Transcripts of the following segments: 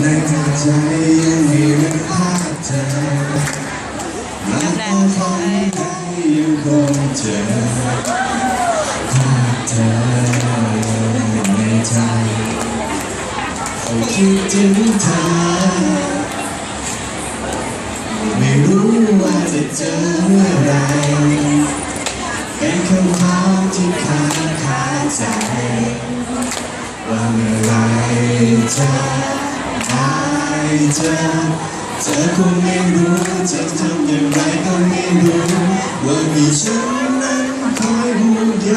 ในใจยังมีเรื่องภาพเธอและก็คงได้ยังคงเจอภาพเธอในใจคิดถึงเธอ ไม่รู้ว่าจะเจอเมื่อไรเป็นคำถามที่ค้างคาใจ ว่าเมื่อไรจะ เจอเธอคงไม่รู้จะทำอย่างไรก็ไม่รู้ว่ามีฉันนั้นคอยห่วงใย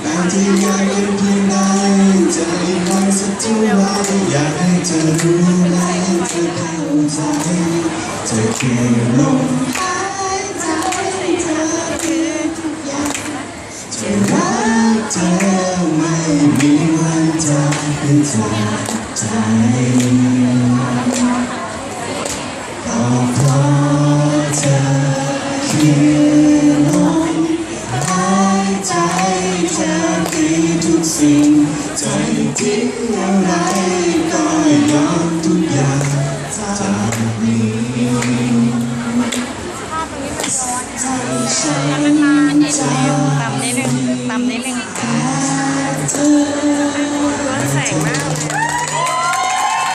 แต่ที่อยากเป็นเพียงใดจะอีกวันสักเท่าไรอยากให้เธอรู้และเธอเข้าใจเธอคือลมหายใจเธอคือทุกอย่างจะรักเธอไม่มีวันจะเป็นเธอ ใจก็เพราะเธอคือลมหายใจเธอคือทุกสิ่งใจทิ้งอะไรก็ยอมทุกอย่างจากนี้ใจฉันมันนานนิดจะนึงต่ำนิดนึงต่ำนิดนึงร้อนแสง